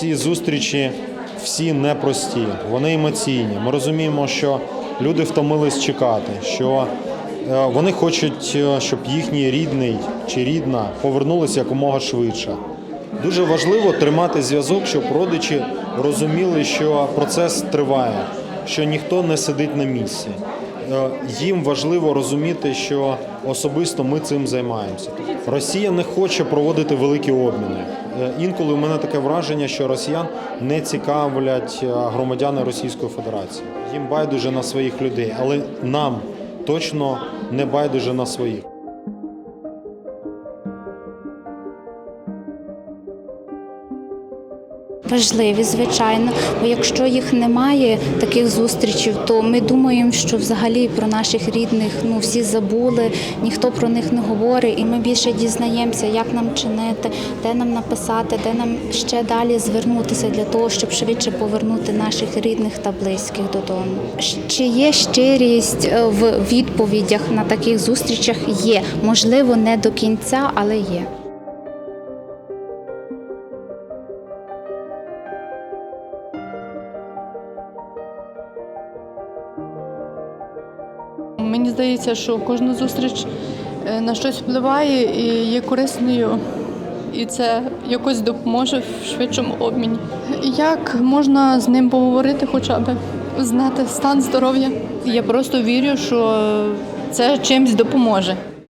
Ці зустрічі всі непрості, вони емоційні. Ми розуміємо, що люди втомились чекати, що е, вони хочуть, е, щоб їхній рідний чи рідна повернулися якомога швидше. Дуже важливо тримати зв'язок, щоб родичі розуміли, що процес триває, що ніхто не сидить на місці. Е, Їм важливо розуміти, що особисто ми цим займаємося. Росія не хоче проводити великі обміни. Е, Інколи у мене таке враження, що росіян не цікавлять е, громадяни Російської Федерації. Їм байдуже на своїх людей, але нам точно не байдуже на своїх. Важливі, звичайно, бо якщо їх немає, таких зустрічей, то ми думаємо, що взагалі про наших рідних ну всі забули, ніхто про них не говорить, і ми більше дізнаємося, як нам чинити, де нам написати, де нам ще далі звернутися для того, щоб швидше повернути наших рідних та близьких додому. Чи є щирість е, в відповідях на таких зустрічах? Є можливо, не до кінця, але є. Мені здається, що кожна зустріч е, на щось впливає і є корисною, і це якось допоможе в швидшому обміні. Як можна з ним поговорити, хоча б знати стан здоров'я? Я просто вірю, що це чимсь допоможе.